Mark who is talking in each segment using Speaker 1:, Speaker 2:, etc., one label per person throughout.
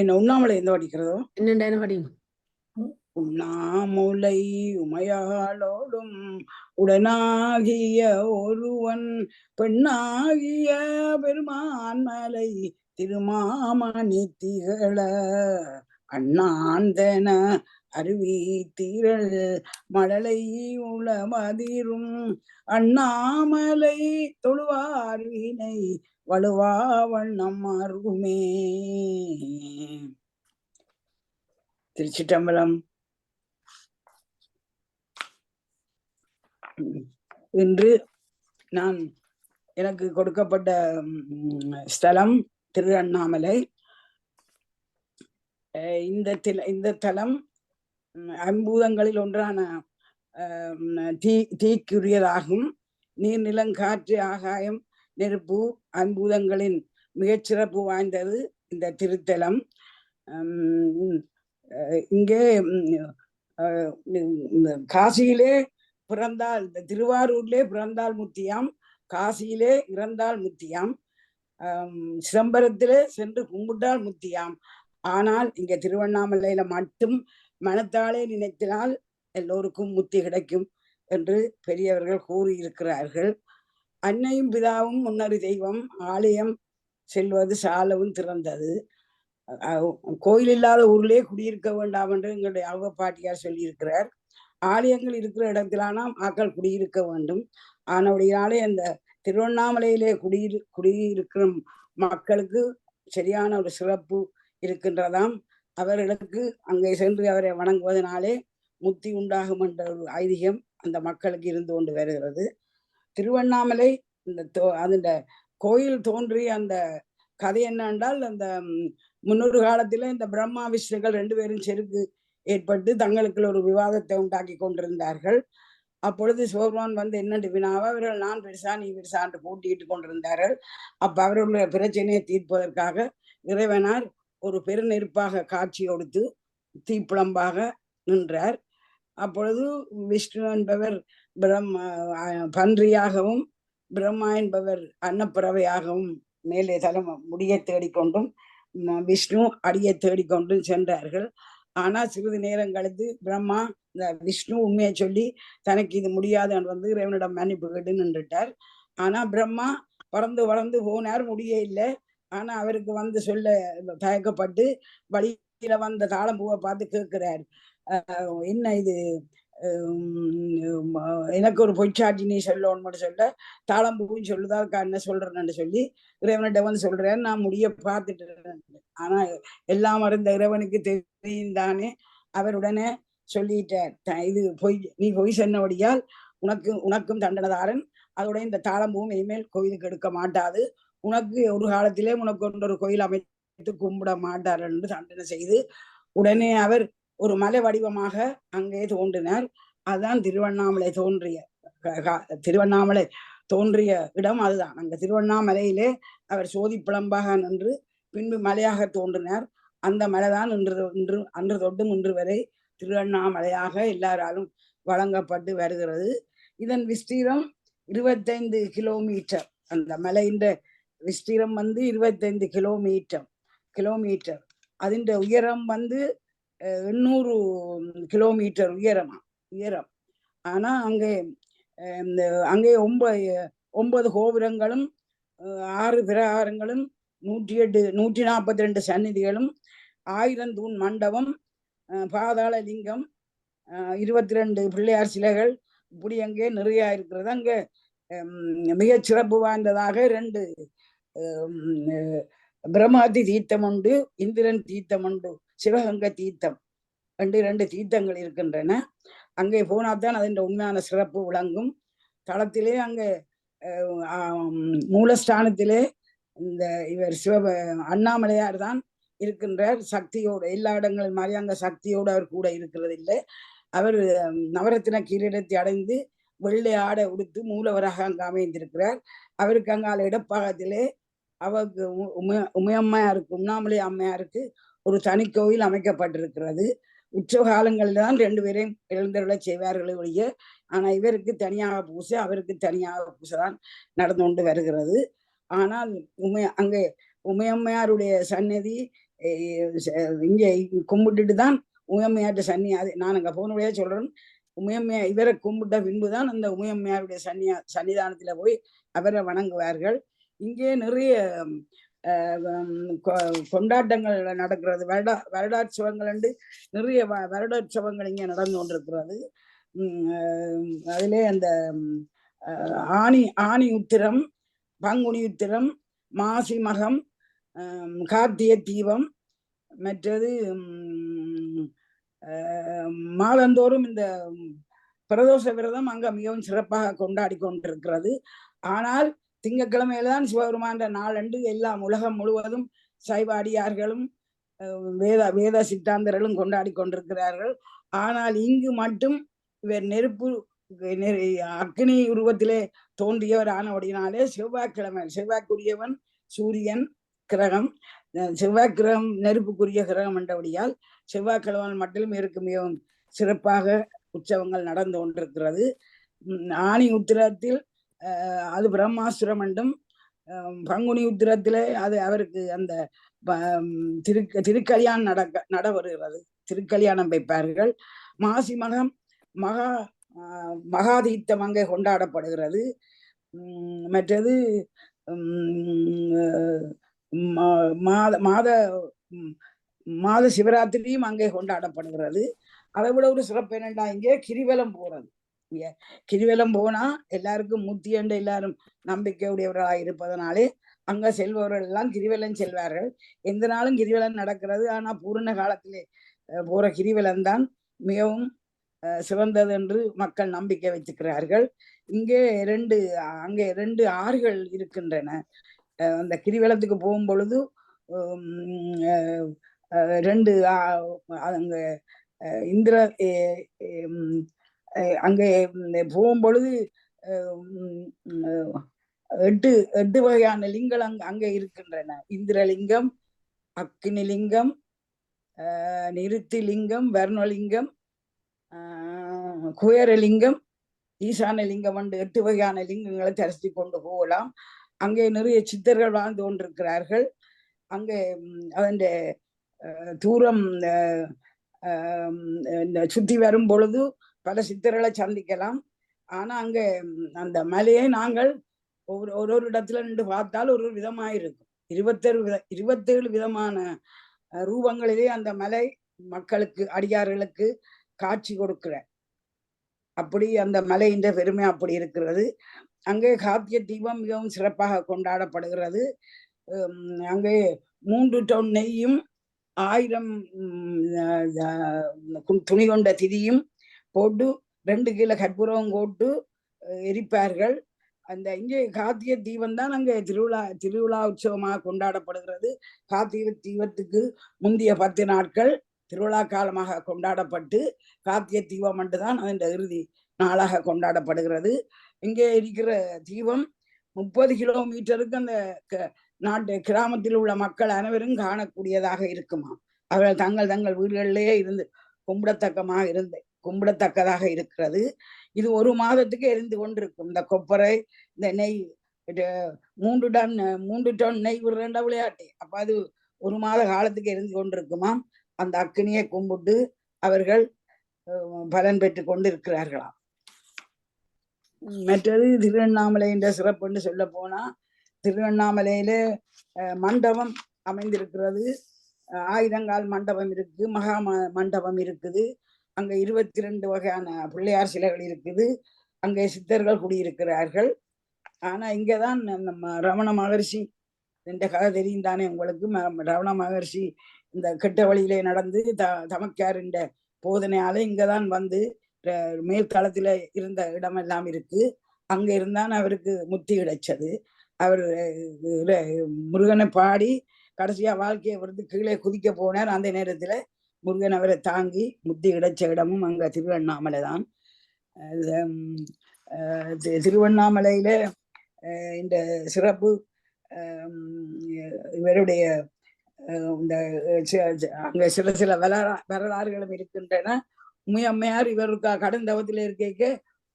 Speaker 1: என்ன உண்ணாமலை எந்த படிக்கிறதோ
Speaker 2: என்ன படியும்
Speaker 1: உண்ணாமுலை உமையாளோடும் உடனாகிய ஒருவன் பெண்ணாகிய மலை திருமாமணி திகழ அண்ணாந்தன அருவி தீரல் மழலை உளமதிரும் அண்ணாமலை தொழுவார்வினை வலுவா வண்ணம் அருகுமே திருச்சிட்டம்பலம் இன்று நான் எனக்கு கொடுக்கப்பட்ட ஸ்தலம் திருவண்ணாமலை இந்த இந்த தலம் அம்பூதங்களில் ஒன்றான தீ தீக்குரியதாகும் நீர்நிலம் காற்று ஆகாயம் நெருப்பு அன்பூதங்களின் மிகச்சிறப்பு வாய்ந்தது இந்த திருத்தலம் இங்கே காசியிலே பிறந்தால் திருவாரூர்லே பிறந்தால் முத்தியாம் காசியிலே இறந்தால் முத்தியாம் சிதம்பரத்திலே சென்று கும்பிட்டால் முத்தியாம் ஆனால் இங்க திருவண்ணாமலையில மட்டும் மனத்தாலே நினைத்தினால் எல்லோருக்கும் முத்தி கிடைக்கும் என்று பெரியவர்கள் கூறியிருக்கிறார்கள் அன்னையும் பிதாவும் முன்னறி தெய்வம் ஆலயம் செல்வது சாலவும் திறந்தது கோயில் இல்லாத ஊரிலே குடியிருக்க வேண்டாம் என்று எங்களுடைய அழுவ பாட்டியார் சொல்லியிருக்கிறார் ஆலயங்கள் இருக்கிற இடத்திலான ஆக்கள் குடியிருக்க வேண்டும் ஆனபடியாலே அந்த திருவண்ணாமலையிலே குடியிரு குடியிருக்கிற மக்களுக்கு சரியான ஒரு சிறப்பு இருக்கின்றதாம் அவர்களுக்கு அங்கே சென்று அவரை வணங்குவதனாலே முத்தி உண்டாகும் என்ற ஒரு ஐதீகம் அந்த மக்களுக்கு இருந்து கொண்டு வருகிறது திருவண்ணாமலை இந்த தோ அந்த கோயில் தோன்றிய அந்த கதை என்னென்றால் அந்த முன்னொரு காலத்தில் இந்த பிரம்மா விஷ்ணுகள் ரெண்டு பேரும் செருக்கு ஏற்பட்டு தங்களுக்குள்ள ஒரு விவாதத்தை உண்டாக்கி கொண்டிருந்தார்கள் அப்பொழுது சோர்வான் வந்து என்னண்டு வினாவா அவர்கள் நான் பெருசா நீ பெருசா என்று போட்டியிட்டு கொண்டிருந்தார்கள் அப்ப அவர்களுடைய பிரச்சனையை தீர்ப்பதற்காக இறைவனார் ஒரு பெருநெருப்பாக காட்சி கொடுத்து தீப்பிழம்பாக நின்றார் அப்பொழுது விஷ்ணு என்பவர் பிரம்மா பன்றியாகவும் பிரம்மா என்பவர் அன்னப்பறவையாகவும் மேலே தலை முடியை தேடிக்கொண்டும் விஷ்ணு அடியை தேடிக்கொண்டும் சென்றார்கள் ஆனா சிறிது நேரம் கழித்து பிரம்மா இந்த விஷ்ணு உண்மையை சொல்லி தனக்கு இது முடியாதுன்னு வந்து இறைவனிடம் மன்னிப்பு கேட்டு நின்றுட்டார் ஆனா பிரம்மா பறந்து வளர்ந்து போனார் முடிய இல்லை ஆனா அவருக்கு வந்து சொல்ல தயக்கப்பட்டு வழியில வந்த தாளம்பூவை பார்த்து கேட்கிறார் என்ன இது எனக்கு ஒரு பொய்ச்சாட்சி நீ சொல்லணும்னு சொல்ல தாளம்பூன்னு சொல்லுதா என்ன சொல்றேன்னு சொல்லி இறைவனிட்ட வந்து சொல்றேன் நான் முடிய பார்த்துட்டு ஆனா எல்லாம் மருந்த இறைவனுக்கு தெரியும் தானே அவருடனே சொல்லிட்டார் இது பொய் நீ பொய் சொன்னபடியால் உனக்கு உனக்கும் தண்டனதாரன் அதோட இந்த தாளம்பூவும் இனிமேல் கோயிலுக்கு எடுக்க மாட்டாது உனக்கு ஒரு காலத்திலே உனக்கு ஒரு கோயில் அமைத்து கும்பிட மாட்டார் என்று தண்டனை செய்து உடனே அவர் ஒரு மலை வடிவமாக அங்கே தோன்றினார் அதுதான் திருவண்ணாமலை தோன்றிய திருவண்ணாமலை தோன்றிய இடம் அதுதான் அங்க திருவண்ணாமலையிலே அவர் சோதி பிளம்பாக நின்று பின்பு மலையாக தோன்றினார் அந்த மலை தான் இன்று இன்று அன்று தொட்டும் இன்று வரை திருவண்ணாமலையாக எல்லாராலும் வழங்கப்பட்டு வருகிறது இதன் விஸ்தீரம் இருபத்தைந்து கிலோமீட்டர் அந்த மலையின்ற விஸ்தீரம் வந்து இருபத்தைந்து கிலோமீட்டர் கிலோமீட்டர் അതിൻ്റെ உயரம் வந்து எண்ணூறு கிலோமீட்டர் உயரமா உயரம் ஆனால் அங்கே அங்கே ஒன்பது ஒன்பது கோபுரங்களும் ஆறு பிரகாரங்களும் நூற்றி எட்டு நூற்றி நாற்பத்தி ரெண்டு சந்நிதிகளும் ஆயிரம் தூண் மண்டபம் பாதாள லிங்கம் இருபத்தி ரெண்டு பிள்ளையார் சிலைகள் இப்படி அங்கே நிறையா இருக்கிறது அங்கே மிகச் சிறப்பு வாய்ந்ததாக ரெண்டு பிரமாதி தீர்த்தம் உண்டு இந்திரன் தீர்த்தம் உண்டு சிவகங்க தீர்த்தம் ரெண்டு ரெண்டு தீர்த்தங்கள் இருக்கின்றன அங்கே தான் அதன் உண்மையான சிறப்பு விளங்கும் தளத்திலே அங்கே மூலஸ்தானத்திலே இந்த இவர் சிவ அண்ணாமலையார் தான் இருக்கின்றார் சக்தியோடு எல்லா இடங்கள் மாதிரி அங்கே சக்தியோடு அவர் கூட இருக்கிறது இல்லை அவர் நவரத்தின கீழிடத்தை அடைந்து வெள்ளை ஆடை உடுத்து மூலவராக அங்கு அமைந்திருக்கிறார் அவருக்கு அங்கால இடப்பாகத்திலே அவருக்கு உமையம்மையா இருக்கு உண்ணாமலை அம்மையாருக்கு ஒரு தனி கோவில் அமைக்கப்பட்டிருக்கிறது உற்சவகாலங்களில் தான் ரெண்டு பேரையும் எழுந்தருளை செய்வார்களே ஒழிய ஆனால் இவருக்கு தனியாக பூசை அவருக்கு தனியாக பூசை தான் நடந்து கொண்டு வருகிறது ஆனால் உமைய அங்கே உமையம்மையாருடைய சன்னதி இங்கே கும்பிட்டுட்டு தான் உமையம்மையாட்ட சன்னி அது நான் அங்கே வழியா சொல்றேன் உமையம்மையா இவரை கும்பிட்ட பின்பு தான் அந்த உமையம்மையாருடைய சன்னியா சன்னிதானத்துல போய் அவரை வணங்குவார்கள் இங்கே நிறைய கொண்டாட்டங்கள் நடக்கிறது வருடா வருடாட்சவங்கள் என்று நிறைய வருடோற்சவங்கள் இங்கே நடந்து கொண்டிருக்கிறது அதிலே அந்த ஆணி ஆணி உத்திரம் பங்குனி உத்திரம் மாசி மகம் கார்த்திய தீபம் மற்றது மாதந்தோறும் இந்த பிரதோஷ விரதம் அங்க மிகவும் சிறப்பாக கொண்டாடி கொண்டிருக்கிறது ஆனால் திங்கக்கிழமையில்தான் சிவபெருமான்ற அன்று எல்லாம் உலகம் முழுவதும் சைவாடியார்களும் வேத வேத சித்தாந்தர்களும் கொண்டாடி கொண்டிருக்கிறார்கள் ஆனால் இங்கு மட்டும் இவர் நெருப்பு அக்னி உருவத்திலே தோன்றியவர் ஆனபடினாலே செவ்வாய்க்கிழமை செவ்வாய்க்குரியவன் சூரியன் கிரகம் செவ்வாய் கிரகம் நெருப்புக்குரிய கிரகம் என்றபடியால் செவ்வாய்க்கிழமை மட்டும் இருக்கு மிகவும் சிறப்பாக உற்சவங்கள் நடந்து கொண்டிருக்கிறது ஆணி உத்திரத்தில் அது பிரம்மாசுர மண்டம் பங்குனி உத்திரத்துல அது அவருக்கு அந்த திரு திருக்கல்யாணம் நடக்க நடைபெறுகிறது திருக்கல்யாணம் வைப்பார்கள் மாசி மகம் மகா மகாதீத்த அங்கே கொண்டாடப்படுகிறது மற்றது மாத மாத மாத சிவராத்திரியும் அங்கே கொண்டாடப்படுகிறது அதை விட ஒரு சிறப்பு என்னண்டா இங்கே கிரிவலம் போறது கிரிவலம் போனா எல்லாருக்கும் முத்தி முத்தியண்டு எல்லாரும் நம்பிக்கை உடையவர்களாக இருப்பதனாலே அங்க செல்பவர்கள் எல்லாம் கிரிவலம் செல்வார்கள் எந்த நாளும் கிரிவலம் நடக்கிறது ஆனா பூர்ண காலத்திலே போற கிரிவலம் தான் மிகவும் சிறந்தது என்று மக்கள் நம்பிக்கை வச்சுக்கிறார்கள் இங்கே ரெண்டு அங்கே ரெண்டு ஆறுகள் இருக்கின்றன அந்த கிரிவலத்துக்கு போகும் பொழுது ரெண்டு அங்க இந்திர அங்கே போகும்பொழுது எட்டு எட்டு வகையான லிங்கம் அங் அங்கே இருக்கின்றன இந்திரலிங்கம் அக்னி லிங்கம் நிறுத்தி நிறுத்திலிங்கம் வர்ணலிங்கம் குயரலிங்கம் லிங்கம் என்று எட்டு வகையான லிங்கங்களை தரிசி கொண்டு போகலாம் அங்கே நிறைய சித்தர்கள் வாழ்ந்து கொண்டிருக்கிறார்கள் அங்கே அதன் தூரம் சுற்றி வரும் பொழுது பல சித்தர்களை சந்திக்கலாம் ஆனா அங்க அந்த மலையை நாங்கள் ஒவ்வொரு ஒரு ஒரு இடத்துல நின்று பார்த்தால் ஒரு ஒரு விதமாயிருக்கும் இருபத்தேழு வித இருபத்தேழு விதமான ரூபங்களிலே அந்த மலை மக்களுக்கு அடியார்களுக்கு காட்சி கொடுக்கிற அப்படி அந்த இந்த பெருமை அப்படி இருக்கிறது அங்கே காத்திய தீபம் மிகவும் சிறப்பாக கொண்டாடப்படுகிறது அங்கே மூன்று டன் நெய்யும் ஆயிரம் துணி கொண்ட திதியும் போட்டு ரெண்டு கிலோ கற்பூரம் போட்டு எரிப்பார்கள் அந்த இங்கே கார்த்திகை தீபம் தான் அங்கே திருவிழா திருவிழா உற்சவமாக கொண்டாடப்படுகிறது கார்த்திகை தீபத்துக்கு முந்தைய பத்து நாட்கள் திருவிழா காலமாக கொண்டாடப்பட்டு கார்த்திகை தீபம் மட்டும்தான் அதன் இறுதி நாளாக கொண்டாடப்படுகிறது இங்கே இருக்கிற தீபம் முப்பது கிலோமீட்டருக்கு அந்த நாட்டு கிராமத்தில் உள்ள மக்கள் அனைவரும் காணக்கூடியதாக இருக்குமா அவர்கள் தங்கள் தங்கள் வீடுகளிலேயே இருந்து கும்பிடத்தக்கமாக இருந்தேன் கும்பிடத்தக்கதாக இருக்கிறது இது ஒரு மாதத்துக்கு எரிந்து கொண்டிருக்கும் இந்த கொப்பரை இந்த நெய் மூன்று டன் மூன்று டன் நெய் விடுறேன்டா விளையாட்டு அப்ப அது ஒரு மாத காலத்துக்கு எரிந்து கொண்டிருக்குமா அந்த அக்னியை கும்பிட்டு அவர்கள் பலன் பெற்று கொண்டு இருக்கிறார்களாம் மற்றது திருவண்ணாமலை என்ற சிறப்புன்னு சொல்ல போனா திருவண்ணாமலையில மண்டபம் அமைந்திருக்கிறது ஆயுதங்கால் மண்டபம் இருக்கு மகா மண்டபம் இருக்குது அங்க இருபத்தி ரெண்டு வகையான பிள்ளையார் சிலைகள் இருக்குது அங்கே சித்தர்கள் குடியிருக்கிறார்கள் ஆனா இங்கதான் நம்ம ரமண மகர்ஷி ரெண்ட கதை தெரியும் தானே உங்களுக்கு ரமண மகர்ஷி இந்த கெட்ட வழியிலே நடந்து த தமக்கார் இந்த போதனையால இங்கதான் வந்து மேற்காலத்துல இருந்த இடமெல்லாம் இருக்கு அங்க இருந்தான் அவருக்கு முத்தி கிடைச்சது அவர் முருகனை பாடி கடைசியா வாழ்க்கையை வந்து கீழே குதிக்க போனார் அந்த நேரத்துல முருகன் அவரை தாங்கி முத்தி இடைச்ச இடமும் அங்க திருவண்ணாமலை தான் திருவண்ணாமலையில இந்த சிறப்பு இவருடைய இந்த அங்க சில சில வரலா வரலாறுகளும் இருக்கின்றன உமையம்மையார் இவருக்கு தவத்தில் இருக்க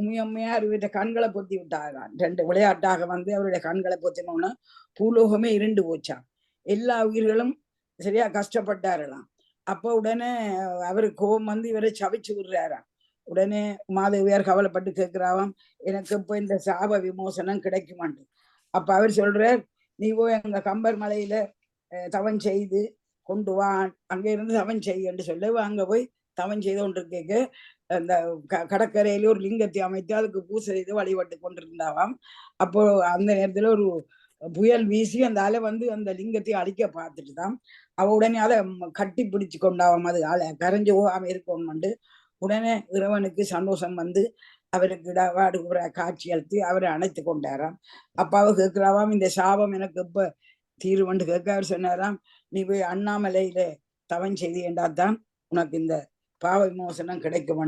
Speaker 1: உமையம்மையார் இவர்கிட்ட கண்களை பொத்தி விட்டார்கள் ரெண்டு விளையாட்டாக வந்து அவருடைய கண்களை பொத்தினோன்னா பூலோகமே இருண்டு போச்சான் எல்லா உயிர்களும் சரியா கஷ்டப்பட்டாரலாம் அப்ப உடனே அவரு கோபம் வந்து இவரை சவிச்சு விடுறாராம் உடனே மாதவியார் கவலைப்பட்டு கேட்கிறாவாம் எனக்கு இப்ப இந்த சாப விமோசனம் கிடைக்குமாண்டு அப்ப அவர் சொல்றார் நீ போய் எங்க கம்பர் மலையில தவன் செய்து கொண்டு வா அங்க இருந்து தவன் செய்யன்னு சொல்லி அங்க போய் தவன் செய்து கேட்க அந்த க கடற்கரையில ஒரு லிங்கத்தை அமைத்து அதுக்கு பூசை செய்து வழிபட்டு கொண்டிருந்தாவாம் அப்போ அந்த நேரத்துல ஒரு புயல் வீசி அந்த அலை வந்து அந்த லிங்கத்தையும் அடிக்க பார்த்துட்டு தான் அவ உடனே அதை கட்டி பிடிச்சு கொண்டாவாம அது அலை கரைஞ்சு போகாம இருக்கணும்ண்டு உடனே இறைவனுக்கு சந்தோஷம் வந்து அவருக்கு இடவாடுகிற காட்சி அழுத்தி அவரை அணைத்து கொண்டாராம் அப்பாவை கேட்கிறாவாம் இந்த சாபம் எனக்கு எப்ப தீர்வுண்டு கேட்க அவர் சொன்னாராம் நீ போய் அண்ணாமலையில தவன் செய்தி என்றாதான் உனக்கு இந்த பாவ விமோசனம் கிடைக்கும்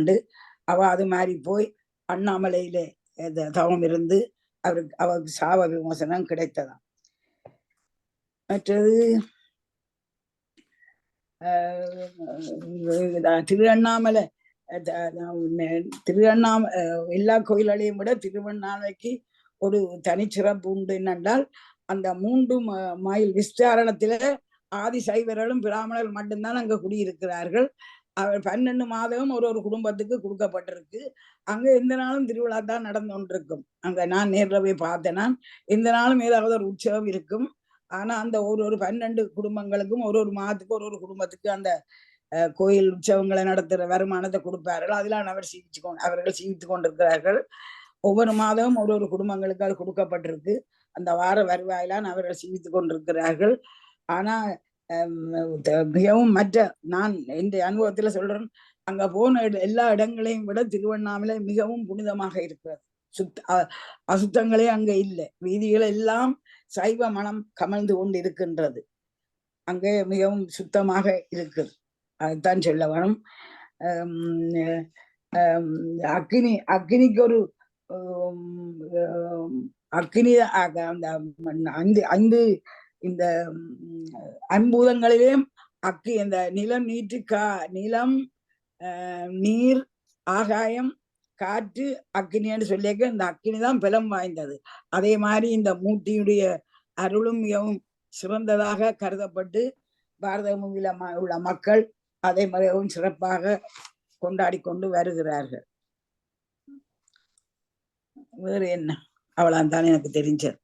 Speaker 1: அவ அது மாதிரி போய் அண்ணாமலையில தவம் இருந்து அவருக்கு அவருக்கு சாப விமோசனம் கிடைத்ததாம் மற்றது திருவண்ணாமலை திருவண்ணாமலை எல்லா கோயில்களையும் விட திருவண்ணாமலைக்கு ஒரு தனிச்சிறப்பு உண்டு என்னென்றால் அந்த மூன்று மயில் விஸ்தாரணத்தில ஆதிசைவர்களும் பிராமணர்கள் மட்டும்தான் அங்க குடியிருக்கிறார்கள் பன்னெண்டு மாதமும் ஒரு ஒரு குடும்பத்துக்கு கொடுக்கப்பட்டிருக்கு அங்க எந்த நாளும் திருவிழா தான் நடந்து கொண்டிருக்கும் அங்க நான் நேரில் போய் பார்த்தேன்னா எந்த நாளும் ஏதாவது ஒரு உற்சவம் இருக்கும் ஆனா அந்த ஒரு ஒரு பன்னெண்டு குடும்பங்களுக்கும் ஒரு ஒரு மாதத்துக்கு ஒரு ஒரு குடும்பத்துக்கு அந்த கோயில் உற்சவங்களை நடத்துற வருமானத்தை கொடுப்பார்கள் அதெல்லாம் அவர் சீவிச்சு அவர்கள் சீவித்து கொண்டிருக்கிறார்கள் ஒவ்வொரு மாதமும் ஒரு ஒரு குடும்பங்களுக்கு அது கொடுக்கப்பட்டிருக்கு அந்த வார வருவாயிலான்னு அவர்கள் சீவித்து கொண்டிருக்கிறார்கள் ஆனா மிகவும் மற்ற நான் இந்த அனுபவத்துல சொல்றேன் அங்க போன எல்லா இடங்களையும் விட திருவண்ணாமலை மிகவும் புனிதமாக இருக்கிறது சுத்த அசுத்தங்களே அங்க இல்லை வீதிகள் எல்லாம் சைவ மனம் கமழ்ந்து கொண்டு இருக்கின்றது அங்கே மிகவும் சுத்தமாக இருக்குது அதுதான் சொல்ல வரும் அக்னி அக்னிக்கு ஒரு அக்னி அந்த ஐந்து ஐந்து இந்த ஐம்பூதங்களிலே அக்கு இந்த நிலம் நீற்று கா நிலம் நீர் ஆகாயம் காற்று அக்னின்னு சொல்லியிருக்க இந்த அக்னி தான் பலம் வாய்ந்தது அதே மாதிரி இந்த மூட்டியுடைய அருளும் மிகவும் சிறந்ததாக கருதப்பட்டு பாரத மூவில உள்ள மக்கள் அதை மிகவும் சிறப்பாக கொண்டாடி கொண்டு வருகிறார்கள் வேறு என்ன அவ்வளவுதான் எனக்கு தெரிஞ்சது